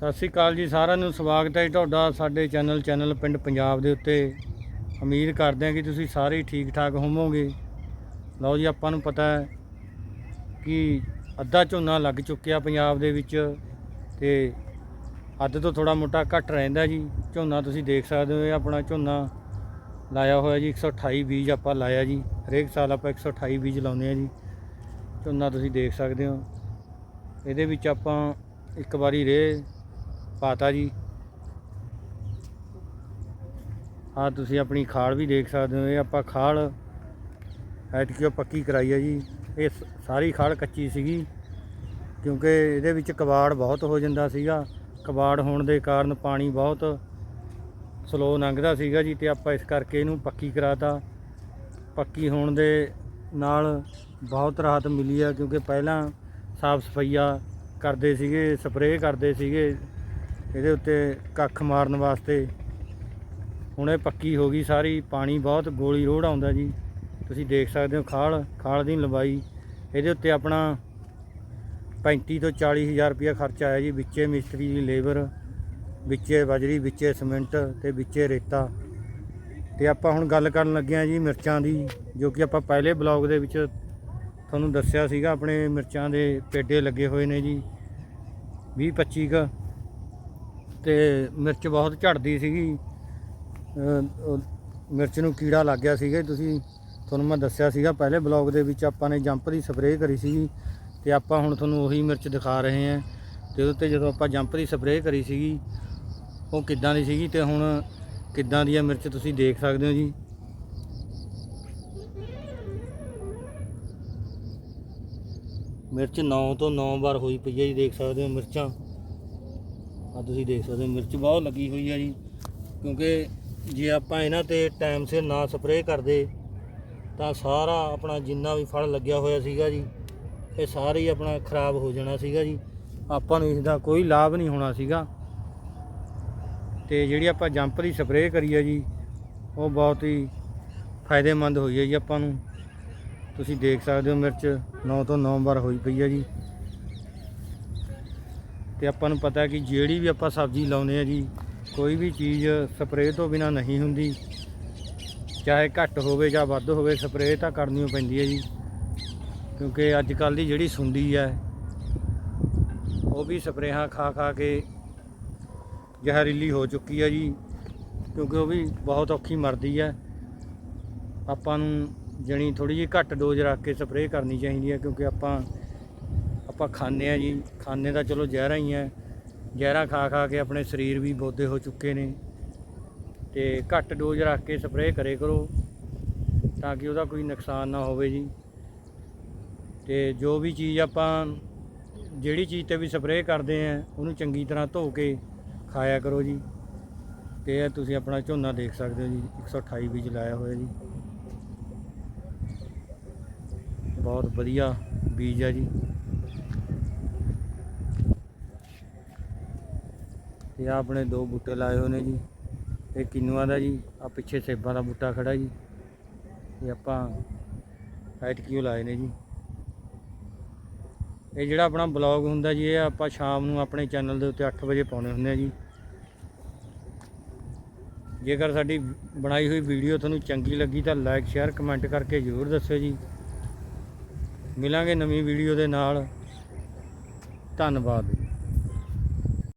ਸਤਿ ਸ੍ਰੀ ਅਕਾਲ ਜੀ, ਸਾਰਿਆਂ ਨੂੰ ਸਵਾਗਤ ਹੈ ਜੀ ਤੁਹਾਡਾ ਸਾਡੇ ਚੈਨਲ ਚੈਨਲ ਪਿੰਡ ਪੰਜਾਬ ਦੇ ਉੱਤੇ। ਉਮੀਦ ਕਰਦੇ ਹਾਂ ਕਿ ਤੁਸੀਂ ਸਾਰੇ ਹੀ ਠੀਕ ਠਾਕ ਹੋਵੋਗੇ। ਲਓ ਜੀ, ਆਪਾਂ ਨੂੰ ਪਤਾ ਹੈ ਕਿ ਅੱਧਾ ਝੋਨਾ ਲੱਗ ਚੁੱਕਿਆ ਪੰਜਾਬ ਦੇ ਵਿੱਚ ਤੇ ਅੱਧ ਤੋਂ ਥੋੜਾ ਮੋਟਾ ਘੱਟ ਰਹਿੰਦਾ ਜੀ। ਝੋਨਾ ਤੁਸੀਂ ਦੇਖ ਸਕਦੇ ਹੋ, ਇਹ ਆਪਣਾ ਝੋਨਾ ਲਾਇਆ ਹੋਇਆ ਜੀ 128 ਬੀਜ ਆਪਾਂ ਲਾਇਆ ਜੀ। ਹਰੇਕ ਸਾਲ ਆਪਾਂ 128 ਬੀਜ ਲਾਉਂਦੇ ਆ ਜੀ। ਝੋਨਾ ਤੁਸੀਂ ਦੇਖ ਸਕਦੇ ਹੋ। ਇਹਦੇ ਵਿੱਚ ਆਪਾਂ ਇੱਕ ਵਾਰੀ ਰੇ ਪਾਤਾ ਜੀ। ਆ ਤੁਸੀਂ ਆਪਣੀ ਖਾਲ ਵੀ ਦੇਖ ਸਕਦੇ ਹੋ, ਇਹ ਆਪਾਂ ਖਾਲ ਐਤਕੀ ਉਹ ਪੱਕੀ ਕਰਾਈ ਹੈ ਜੀ। ਇਹ ਸਾਰੀ ਖਾਲ ਕੱਚੀ ਸੀਗੀ, ਕਿਉਂਕਿ ਇਹਦੇ ਵਿੱਚ ਕਬਾੜ ਬਹੁਤ ਹੋ ਜਾਂਦਾ ਸੀਗਾ। ਕਬਾੜ ਹੋਣ ਦੇ ਕਾਰਨ ਪਾਣੀ ਬਹੁਤ ਸਲੋ ਲੰਘਦਾ ਸੀਗਾ ਜੀ, ਤੇ ਆਪਾਂ ਇਸ ਕਰਕੇ ਇਹਨੂੰ ਪੱਕੀ ਕਰਾਤਾ। ਪੱਕੀ ਹੋਣ ਦੇ ਨਾਲ ਬਹੁਤ ਰਾਹਤ ਮਿਲੀ ਆ, ਕਿਉਂਕਿ ਪਹਿਲਾਂ ਸਾਫ਼ ਸਫਾਈਆ ਕਰਦੇ ਸੀਗੇ, ਸਪਰੇਅ ਕਰਦੇ ਸੀਗੇ। ਇਹਦੇ ਉੱਤੇ ਕੱਖ ਮਾਰਨ ਵਾਸਤੇ ਹੁਣ ਇਹ ਪੱਕੀ ਹੋ ਗਈ ਸਾਰੀ, ਪਾਣੀ ਬਹੁਤ ਗੋਲੀ ਰੋੜ ਆਉਂਦਾ ਜੀ। ਤੁਸੀਂ ਦੇਖ ਸਕਦੇ ਹੋ ਖਾਲ ਖਾਲ ਦੀ ਲੰਬਾਈ। ਇਹਦੇ ਉੱਤੇ ਆਪਣਾ 35 ਤੋਂ 40 ਹਜ਼ਾਰ ਰੁਪਇਆ ਖਰਚਾ ਆਇਆ ਜੀ, ਵਿੱਚੇ ਮਿਸਤਰੀ ਦੀ ਲੇਬਰ, ਵਿੱਚੇ ਬਜਰੀ, ਵਿੱਚੇ ਸੀਮੈਂਟ ਤੇ ਵਿੱਚੇ ਰੇਤਾ। ਤੇ ਆਪਾਂ ਹੁਣ ਗੱਲ ਕਰਨ ਲੱਗੇ ਹਾਂ ਜੀ ਮਿਰਚਾਂ ਦੀ, ਜੋ ਕਿ ਆਪਾਂ ਪਹਿਲੇ ਬਲੌਗ ਦੇ ਵਿੱਚ ਤੁਹਾਨੂੰ ਦੱਸਿਆ ਸੀਗਾ, ਆਪਣੇ ਮਿਰਚਾਂ ਦੇ ਪੇਡੇ ਲੱਗੇ ਹੋਏ ਨੇ ਜੀ। 20 25 ਕ ਤੇ ਮਿਰਚ ਬਹੁਤ ਝੜਦੀ ਸੀਗੀ। ਮਿਰਚ ਨੂੰ ਕੀੜਾ ਲੱਗ ਗਿਆ ਸੀਗਾ ਤੁਸੀਂ, ਤੁਹਾਨੂੰ ਮੈਂ ਦੱਸਿਆ ਸੀਗਾ ਪਹਿਲੇ ਬਲੌਗ ਦੇ ਵਿੱਚ ਆਪਾਂ ਨੇ ਜੰਪ ਦੀ ਸਪਰੇਅ ਕਰੀ ਸੀਗੀ ਤੇ ਆਪਾਂ ਹੁਣ ਤੁਹਾਨੂੰ ਉਹੀ ਮਿਰਚ ਦਿਖਾ ਰਹੇ ਹਾਂ। ਤੇ ਉਹਦੇ 'ਤੇ ਜਦੋਂ ਆਪਾਂ ਜੰਪ ਦੀ ਸਪਰੇਅ ਕਰੀ ਸੀਗੀ, ਉਹ ਕਿੱਦਾਂ ਦੀ ਸੀਗੀ ਤੇ ਹੁਣ ਕਿੱਦਾਂ ਦੀ ਆ ਮਿਰਚ ਤੁਸੀਂ ਦੇਖ ਸਕਦੇ ਹੋ ਜੀ। ਮਿਰਚ 9 ਤੋਂ 9 ਵਾਰ ਹੋਈ ਪਈ ਹੈ ਜੀ, ਦੇਖ ਸਕਦੇ ਹੋ ਮਿਰਚਾਂ। ਆ ਤੁਸੀਂ ਦੇਖ ਸਕਦੇ ਹੋ, ਮਿਰਚ ਬਹੁਤ ਲੱਗੀ ਹੋਈ ਹੈ ਜੀ। ਕਿਉਂਕਿ ਜੇ ਆਪਾਂ ਇਹਨਾਂ ਤੇ ਟਾਈਮ ਸਿਰ ਨਾ ਸਪਰੇਅ ਕਰਦੇ, ਤਾਂ ਸਾਰਾ ਆਪਣਾ ਜਿੰਨਾ ਵੀ ਫਲ ਲੱਗਿਆ ਹੋਇਆ ਸੀਗਾ ਜੀ, ਇਹ ਸਾਰੇ ਹੀ ਆਪਣਾ ਖਰਾਬ ਹੋ ਜਾਣਾ ਸੀਗਾ ਜੀ। ਆਪਾਂ ਨੂੰ ਇਸ ਦਾ ਕੋਈ ਲਾਭ ਨਹੀਂ ਹੋਣਾ ਸੀਗਾ। ਤੇ ਜਿਹੜੀ ਆਪਾਂ ਜੰਪ ਦੀ ਸਪਰੇਅ ਕਰੀ ਹੈ ਜੀ, ਉਹ ਬਹੁਤ ਹੀ ਫਾਇਦੇਮੰਦ ਹੋਈ ਹੈ ਜੀ ਆਪਾਂ ਨੂੰ। ਤੁਸੀਂ ਦੇਖ ਸਕਦੇ ਹੋ ਮਿਰਚ 9 ਤੋਂ 9 ਵਾਰ ਹੋਈ ਪਈ ਹੈ ਜੀ। ਤੇ ਆਪਾਂ ਨੂੰ ਪਤਾ ਕਿ ਜਿਹੜੀ ਵੀ ਆਪਾਂ ਸਬਜ਼ੀ ਲਾਉਂਦੇ ਆ ਜੀ, ਕੋਈ ਵੀ ਚੀਜ਼ ਸਪਰੇਅ ਤੋਂ ਬਿਨਾ ਨਹੀਂ ਹੁੰਦੀ। ਚਾਹੇ ਘੱਟ ਹੋਵੇ ਜਾਂ ਵੱਧ ਹੋਵੇ, ਸਪਰੇਅ ਤਾਂ ਕਰਨੀ ਪੈਂਦੀ ਹੈ ਜੀ। ਕਿਉਂਕਿ ਅੱਜ ਕੱਲ ਦੀ ਜਿਹੜੀ ਸੁੰਡੀ ਹੈ, ਉਹ ਵੀ ਸਪਰੇਹਾਂ ਖਾ ਖਾ ਕੇ ਜ਼ਹਿਰੀਲੀ ਹੋ ਚੁੱਕੀ ਹੈ ਜੀ। ਕਿਉਂਕਿ ਉਹ ਵੀ ਬਹੁਤ ਔਖੀ ਮਰਦੀ ਹੈ। ਆਪਾਂ ਨੂੰ ਜਣੀ ਥੋੜੀ ਜਿਹੀ ਘੱਟ ਡੋਜ਼ ਰੱਖ ਕੇ ਸਪਰੇਅ ਕਰਨੀ ਚਾਹੀਦੀ ਹੈ, ਕਿਉਂਕਿ ਆਪਾਂ ਆਪਾਂ ਖਾਂਦੇ ਆ ਜੀ। ਖਾਂਦੇ ਤਾਂ ਚਲੋ ਜ਼ਹਿਰਾਂ ਹੀ ਹੈ। ਜ਼ਹਿਰਾਂ ਖਾ ਖਾ ਕੇ ਆਪਣੇ ਸਰੀਰ ਵੀ ਬੋਦੇ ਹੋ ਚੁੱਕੇ ਨੇ। ਤੇ ਘੱਟ ਡੋਜ਼ ਰੱਖ ਕੇ ਸਪਰੇਅ ਕਰੇ ਕਰੋ ਤਾਂ ਕਿ ਉਹਦਾ ਕੋਈ ਨੁਕਸਾਨ ਨਾ ਹੋਵੇ ਜੀ। ਤੇ ਜੋ ਵੀ ਚੀਜ਼ ਆਪਾਂ ਜਿਹੜੀ ਚੀਜ਼ ਤੇ ਵੀ ਸਪਰੇਅ ਕਰਦੇ ਆ ਉਹਨੂੰ ਚੰਗੀ ਤਰ੍ਹਾਂ ਧੋ ਕੇ ਖਾਇਆ ਕਰੋ ਜੀ। ਤੇ ਇਹ ਤੁਸੀਂ ਆਪਣਾ ਝੋਨਾ ਦੇਖ ਸਕਦੇ ਹੋ ਜੀ 128 ਬੀਜ ਲਾਇਆ ਹੋਇਆ ਜੀ। ਬਹੁਤ ਵਧੀਆ ਬੀਜ ਹੈ ਜੀ। ਤੇ ਆਹ ਆਪਣੇ ਦੋ ਬੂਟੇ ਲਾਏ ਹੋਏ ਨੇ ਜੀ। ਇਹ ਕਿੰਨੂਆਂ ਦਾ ਜੀ? ਆ ਪਿੱਛੇ ਸੇਬਾਂ ਦਾ ਬੂਟਾ ਖੜਾ ਜੀ। ਇਹ ਆਪਾਂ ਐਟ ਕਿਉਂ ਲਾਏ ਨੇ ਜੀ? ਇਹ ਜਿਹੜਾ ਆਪਣਾ ਬਲੌਗ ਹੁੰਦਾ ਜੀ, ਇਹ ਆਪਾਂ ਸ਼ਾਮ ਨੂੰ ਆਪਣੇ ਚੈਨਲ ਦੇ ਉੱਤੇ 8 ਵਜੇ ਪਾਉਣੇ ਹੁੰਦੇ ਆ ਜੀ। ਜੇਕਰ ਸਾਡੀ ਬਣਾਈ ਹੋਈ ਵੀਡੀਓ ਤੁਹਾਨੂੰ ਚੰਗੀ ਲੱਗੀ ਤਾਂ ਲਾਈਕ, ਸ਼ੇਅਰ, ਕਮੈਂਟ ਕਰਕੇ ਜ਼ਰੂਰ ਦੱਸਿਓ ਜੀ। ਮਿਲਾਂਗੇ ਨਵੀਂ ਵੀਡੀਓ ਦੇ ਨਾਲ। ਧੰਨਵਾਦ।